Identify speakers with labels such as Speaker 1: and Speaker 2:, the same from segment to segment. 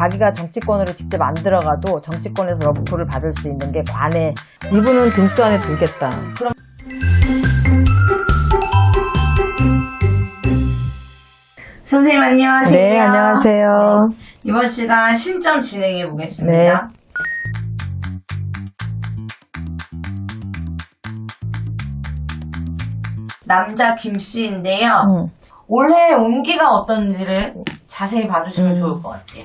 Speaker 1: 자기가 정치권으로 직접 안 들어가도 정치권에서 러브콜을 받을 수 있는 게 관에 이분은 등수 안에 들겠다.
Speaker 2: 선생님 안녕하세요.
Speaker 1: 네, 안녕하세요.
Speaker 2: 이번 시간 신점 진행해 보겠습니다.
Speaker 1: 네.
Speaker 2: 남자 김 씨인데요.
Speaker 1: 음.
Speaker 2: 올해 운기가 어떤지를 자세히 봐주시면
Speaker 1: 음.
Speaker 2: 좋을 것 같아요.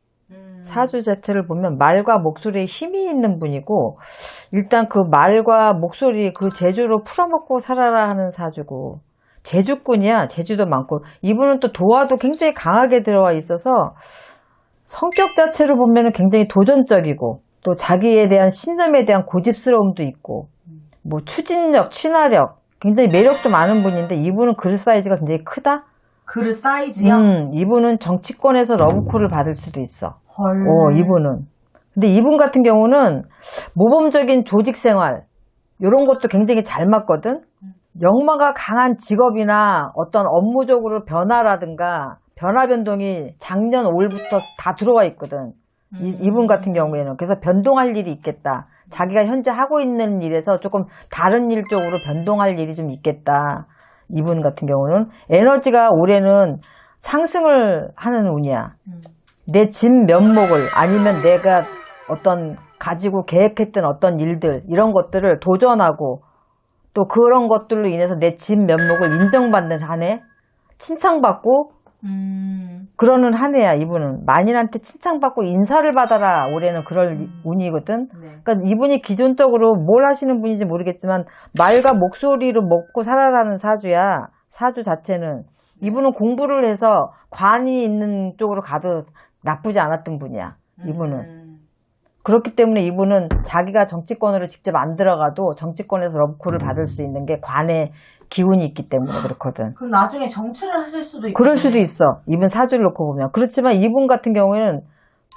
Speaker 2: 음.
Speaker 1: 사주 자체를 보면 말과 목소리에 힘이 있는 분이고 일단 그 말과 목소리 그 제주로 풀어먹고 살아라 하는 사주고 제주꾼이야 제주도 많고 이분은 또 도화도 굉장히 강하게 들어와 있어서 성격 자체를 보면 굉장히 도전적이고 또 자기에 대한 신념에 대한 고집스러움도 있고 뭐 추진력, 친화력 굉장히 매력도 많은 분인데 이분은 그릇 사이즈가 굉장히 크다.
Speaker 2: 그릇 사이즈요?
Speaker 1: 음, 이분은 정치권에서 러브콜을 받을 수도 있어.
Speaker 2: 헐.
Speaker 1: 어, 이분은. 근데 이분 같은 경우는 모범적인 조직 생활, 요런 것도 굉장히 잘 맞거든? 역마가 강한 직업이나 어떤 업무적으로 변화라든가 변화 변동이 작년 올부터 다 들어와 있거든. 이,
Speaker 2: 음.
Speaker 1: 이 분 같은 경우에는. 그래서 변동할 일이 있겠다. 자기가 현재 하고 있는 일에서 조금 다른 일 쪽으로 변동할 일이 좀 있겠다. 이분 같은 경우는 에너지가 올해는 상승을 하는 운이야.
Speaker 2: 음.
Speaker 1: 내 집 면목을 아니면 내가 어떤 가지고 계획했던 어떤 일들 이런 것들을 도전하고 또 그런 것들로 인해서 내 집 면목을 인정받는 한 해? 칭찬받고
Speaker 2: 음.
Speaker 1: 그러는 한 해야 이분은. 만인한테 칭찬받고 인사를 받아라 올해는 그럴 운이거든?
Speaker 2: 네.
Speaker 1: 그러니까 이분이 기존적으로 뭘 하시는 분인지 모르겠지만 말과 목소리로 먹고 살아라는 사주야. 사주 자체는. 이분은 공부를 해서 관이 있는 쪽으로 가도 나쁘지 않았던 분이야 이분은
Speaker 2: 음.
Speaker 1: 그렇기 때문에 이분은 자기가 정치권으로 직접 안 들어가도 정치권에서 러브콜을 받을 수 있는 게 관의 기운이 있기 때문에 그렇거든
Speaker 2: 그럼 나중에 정치를 하실 수도 있고.
Speaker 1: 그럴 수도 있어. 이분 사주를 놓고 보면. 그렇지만 이분 같은 경우에는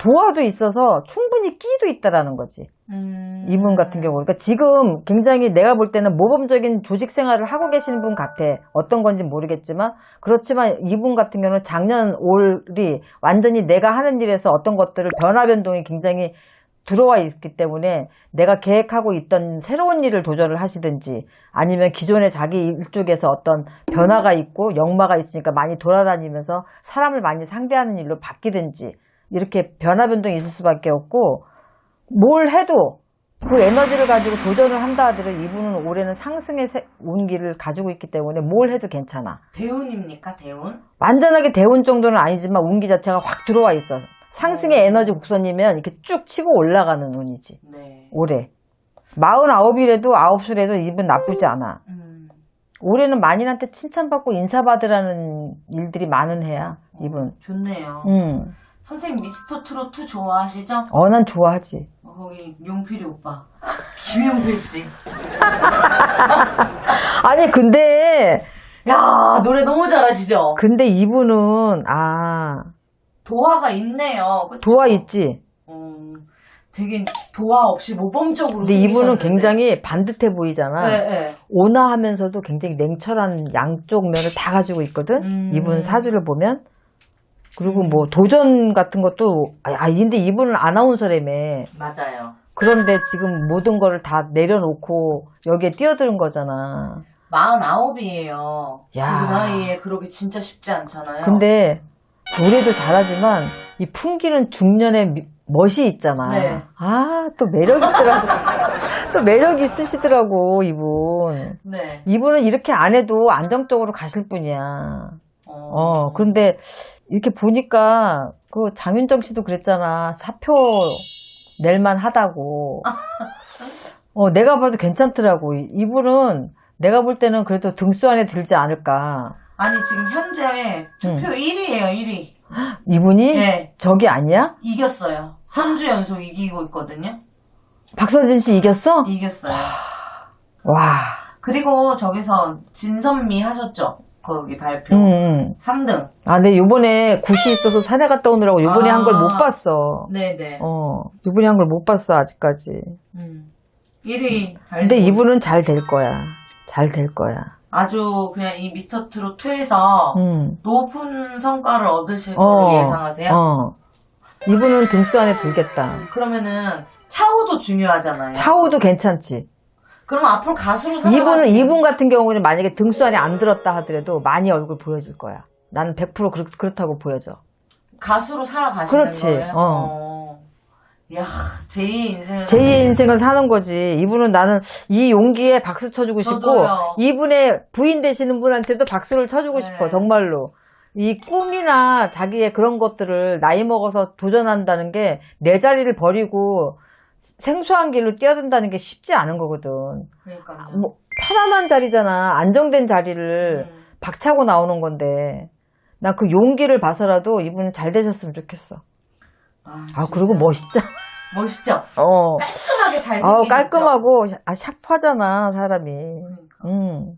Speaker 1: 도화도 있어서 충분히 끼도 있다라는 거지.
Speaker 2: 음.
Speaker 1: 이분 같은 경우. 그러니까 지금 굉장히 내가 볼 때는 모범적인 조직 생활을 하고 계시는 분 같아. 어떤 건지 모르겠지만. 그렇지만 이분 같은 경우는 작년 올이 완전히 내가 하는 일에서 어떤 것들을 변화 변동이 굉장히 들어와 있기 때문에 내가 계획하고 있던 새로운 일을 도전을 하시든지 아니면 기존에 자기 일 쪽에서 어떤 변화가 있고 역마가 있으니까 많이 돌아다니면서 사람을 많이 상대하는 일로 바뀌든지 이렇게 변화 변동이 있을 수밖에 없고 뭘 해도 그 에너지를 가지고 도전을 한다 하더라도 이분은 올해는 상승의 세- 운기를 가지고 있기 때문에 뭘 해도 괜찮아.
Speaker 2: 대운입니까, 대운?
Speaker 1: 완전하게 대운 정도는 아니지만 운기 자체가 확 들어와 있어. 상승의
Speaker 2: 어.
Speaker 1: 에너지 곡선이면 이렇게 쭉 치고 올라가는 운이지.
Speaker 2: 네.
Speaker 1: 올해. 49이라도 9수라도 이분 나쁘지 않아.
Speaker 2: 음.
Speaker 1: 올해는 만인한테 칭찬받고 인사받으라는 일들이 많은 해야, 이분.
Speaker 2: 좋네요.
Speaker 1: 음.
Speaker 2: 선생님 미스터 트로트 좋아하시죠?
Speaker 1: 어, 난 좋아하지.
Speaker 2: 어, 거기 용필이 오빠. 김용필 씨.
Speaker 1: 아니, 근데,
Speaker 2: 야 노래 너무 잘하시죠?
Speaker 1: 근데 이분은, 아,
Speaker 2: 도화가 있네요. 그쵸?
Speaker 1: 도화 있지?
Speaker 2: 음, 되게 도화 없이 모범적으로
Speaker 1: 근데 이분은
Speaker 2: 생기셨는데.
Speaker 1: 굉장히 반듯해 보이잖아.
Speaker 2: 네, 네.
Speaker 1: 온화하면서도 굉장히 냉철한 양쪽 면을 다 가지고 있거든.
Speaker 2: 음.
Speaker 1: 이분 사주를 보면. 그리고 뭐 도전 같은 것도 아 근데 이분은 아나운서라며.
Speaker 2: 맞아요.
Speaker 1: 그런데 지금 모든 거를 다 내려놓고 여기에 뛰어드는 거잖아.
Speaker 2: 49이에요.
Speaker 1: 야.
Speaker 2: 그 나이에 그러기 진짜 쉽지 않잖아요.
Speaker 1: 근데 노래도 잘하지만 이 풍기는 중년의 미- 멋이 있잖아.
Speaker 2: 네.
Speaker 1: 아, 또 매력 있더라고. 또 매력 있으시더라고, 이분.
Speaker 2: 네.
Speaker 1: 이분은 이렇게 안 해도 안정적으로 가실 분이야.
Speaker 2: 어,
Speaker 1: 어, 그런데 이렇게 보니까 그 장윤정 씨도 그랬잖아. 사표 낼만 하다고. 어, 내가 봐도 괜찮더라고. 이- 이분은 내가 볼 때는 그래도 등수 안에 들지 않을까.
Speaker 2: 아니 지금 현재 투표 1위예요, 1위.
Speaker 1: 이분이
Speaker 2: 네.
Speaker 1: 저기 아니야?
Speaker 2: 이겼어요. 3주 연속 이기고 있거든요.
Speaker 1: 박서진 씨 이겼어?
Speaker 2: 이겼어요.
Speaker 1: 와.
Speaker 2: 그리고 저기서 진선미 하셨죠? 거기 발표.
Speaker 1: 음, 음.
Speaker 2: 3등.
Speaker 1: 아, 근데 요번에 굿이 있어서 산에 갔다 오느라고 요번에
Speaker 2: 아.
Speaker 1: 한 걸 못 봤어.
Speaker 2: 네네.
Speaker 1: 어, 요번에 한 걸 못 봤어, 아직까지.
Speaker 2: 음. 1위.
Speaker 1: 근데 이분은 잘 될 거야. 잘 될 거야.
Speaker 2: 아주 그냥 이 미스터 트롯 2에서
Speaker 1: 음.
Speaker 2: 높은 성과를 얻으실
Speaker 1: 어,
Speaker 2: 걸로 예상하세요?
Speaker 1: 어. 이분은 등수 안에 들겠다.
Speaker 2: 그러면은 차후도 중요하잖아요.
Speaker 1: 차후도 괜찮지.
Speaker 2: 그럼 앞으로 가수로
Speaker 1: 이분은,
Speaker 2: 살아가시는
Speaker 1: 이분 같은 경우는 만약에 등수 안에 안 들었다 하더라도 많이 얼굴 보여질 거야. 나는 100% 그렇, 그렇다고 보여져.
Speaker 2: 가수로 살아가시는
Speaker 1: 그렇지,
Speaker 2: 거예요?
Speaker 1: 어.
Speaker 2: 야, 제2의 인생을
Speaker 1: 제2의 인생은 사는 거지. 이분은 나는 이 용기에 박수 쳐주고 싶고,
Speaker 2: 저도요.
Speaker 1: 이분의 부인 되시는 분한테도 박수를 쳐주고
Speaker 2: 네.
Speaker 1: 싶어, 정말로. 이 꿈이나 자기의 그런 것들을 나이 먹어서 도전한다는 게 내 자리를 버리고 생소한 길로 뛰어든다는 게 쉽지 않은 거거든.
Speaker 2: 그러니까요.
Speaker 1: 뭐, 편안한 자리잖아. 안정된 자리를
Speaker 2: 음.
Speaker 1: 박차고 나오는 건데. 나 그 용기를 봐서라도 이분 잘 되셨으면 좋겠어.
Speaker 2: 아,
Speaker 1: 아. 그리고 멋있잖아.
Speaker 2: 멋있죠?
Speaker 1: 어.
Speaker 2: 깔끔하게 잘 생긴
Speaker 1: 아, 깔끔하고, 아, 샤프하잖아, 사람이.
Speaker 2: 그러니까.
Speaker 1: 음.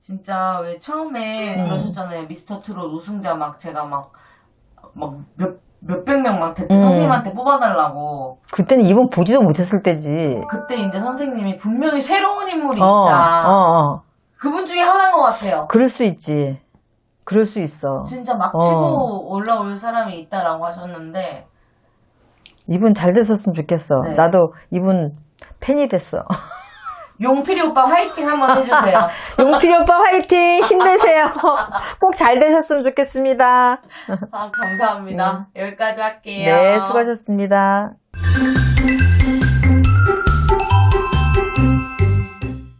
Speaker 2: 진짜 왜 처음에
Speaker 1: 음.
Speaker 2: 그러셨잖아요. 미스터 트롯 우승자 막 제가 막 막 몇 몇백 명막 댓글
Speaker 1: 음.
Speaker 2: 선생님한테 뽑아달라고
Speaker 1: 그때는 이분 보지도 못했을 때지.
Speaker 2: 그때 이제 선생님이 분명히 새로운 인물이
Speaker 1: 어,
Speaker 2: 있다.
Speaker 1: 어, 어.
Speaker 2: 그분 중에 하나인 것 같아요.
Speaker 1: 그럴 수 있지. 그럴 수 있어.
Speaker 2: 진짜 막
Speaker 1: 어.
Speaker 2: 치고 올라올 사람이 있다라고 하셨는데
Speaker 1: 이분 잘 됐었으면 좋겠어.
Speaker 2: 네.
Speaker 1: 나도 이분 팬이 됐어.
Speaker 2: 용필이 오빠 화이팅 한번 해주세요.
Speaker 1: 용필이 오빠 화이팅! 힘내세요. 꼭 잘 되셨으면 좋겠습니다.
Speaker 2: 아 감사합니다. 여기까지 할게요.
Speaker 1: 네, 수고하셨습니다.